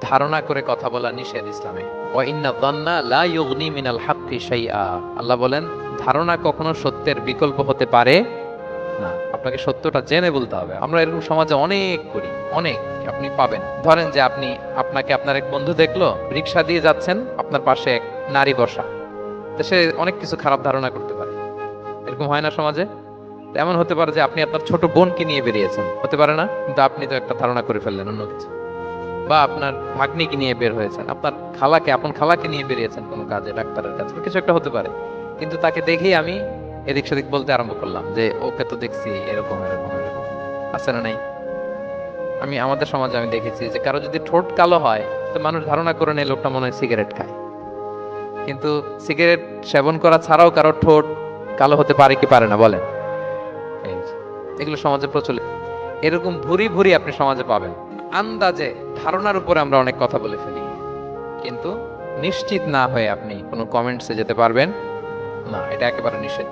ধারণা করে কথা বলা নিষেধ ইসলামে। মিনাল আল্লাহ বলেন, ধারণা কখনো সত্যের বিকল্প হতে পারে না। আপনাকে সত্যটা জেনে বলতে হবে। আমরা এরকম সমাজে অনেক করি, অনেক আপনি পাবেন। ধরেন যে আপনি, আপনাকে আপনার এক বন্ধু দেখল, রিক্সা দিয়ে যাচ্ছেন, আপনার পাশে এক নারী বসা। সে অনেক কিছু খারাপ ধারণা করতে পারে। এরকম হয় না সমাজে? এমন হতে পারে যে আপনি আপনার ছোট বোনকে নিয়ে বেরিয়েছেন। হতে পারে না, কিন্তু আপনি তো একটা ধারণা করে ফেললেন অন্য কিছু। বা আপনার ভাগ্নিকে নিয়ে বের হয়েছেন, আপনার খালাকে, আপন খালাকে নিয়ে বেরিয়েছেন কোনো কাজে, ডাক্তারের কাছে কিছু একটা হতে পারে। কিন্তু তাকে দেখেই আমি এদিক সেদিক বলতে আরম্ভ করলাম যে, ওকে তো দেখছি, এরকম এরকম আছে না নাই? আমি, আমাদের সমাজে আমি দেখেছি যে, কারও যদি ঠোঁট কালো হয়, তো মানুষ ধারণা করে নেয় লোকটা মনে হয় সিগারেট খায়। কিন্তু সিগারেট সেবন করা ছাড়াও কারও ঠোঁট কালো হতে পারে কি পারে না, বলেন। এগুলো সমাজে প্রচলিত। এরকম ভুরি ভুরি আপনি সমাজে পাবেন। আন্দাজে ধারণার উপরে আমরা অনেক কথা বলে ফেলি। কিন্তু নিশ্চিত না হয়ে আপনি কোনো কমেন্টসে যেতে পারবেন? না, এটা একেবারে নিষেধ।